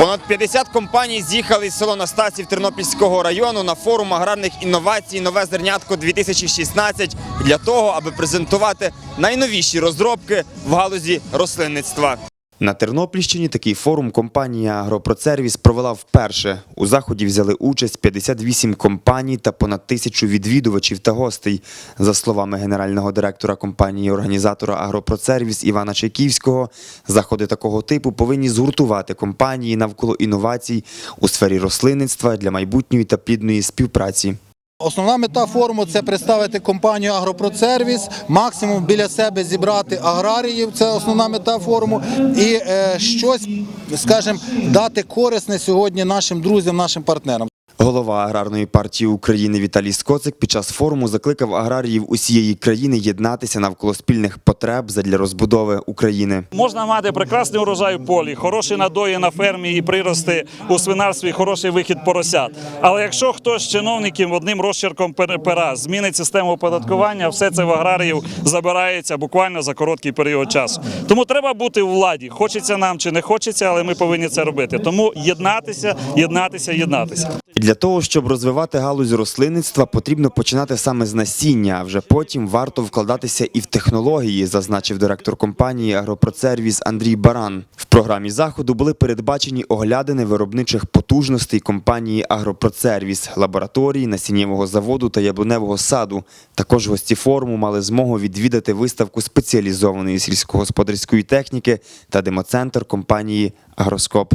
Понад 50 компаній з'їхали з село Настасів Тернопільського району на форум аграрних інновацій Нове зернятко 2016 для того, аби презентувати найновіші розробки в галузі рослинництва. На Тернопільщині такий форум компанія Агропроцервіс провела вперше. У заході взяли участь 58 компаній та понад тисячу відвідувачів та гостей. За словами генерального директора компанії організатора Агропроцервіс Івана Чайківського, заходи такого типу повинні згуртувати компанії навколо інновацій у сфері рослинництва для майбутньої та плідної співпраці. Основна мета форуму це представити компанію Агропроцервіс, максимум біля себе зібрати аграріїв. Це основна мета форуму, і е, щось, скажімо, дати корисне сьогодні нашим друзям, нашим партнерам. Голова аграрної партії України Віталій Скоцик під час форуму закликав аграріїв усієї країни єднатися навколо спільних потреб задля розбудови України. Можна мати прекрасний урожай в полі, хороші надої на фермі і прирости у свинарстві, хороший вихід поросят. Але якщо хтось з чиновників одним розчерком пер- пера змінить систему оподаткування, все це в аграріїв забирається буквально за короткий період часу. Тому треба бути у владі. Хочеться нам чи не хочеться, але ми повинні це робити. Тому єднатися, єднатися, єднатися. Для того, щоб розвивати галузь рослинництва, потрібно починати саме з насіння, а вже потім варто вкладатися і в технології, зазначив директор компанії Агропроцервіс Андрій Баран. В програмі заходу були передбачені оглядини виробничих потужностей компанії Агропроцервіс, лабораторії, насіннєвого заводу та яблуневого саду. Також гості форуму мали змогу відвідати виставку спеціалізованої сільськогосподарської техніки та демоцентр компанії Агроскоп.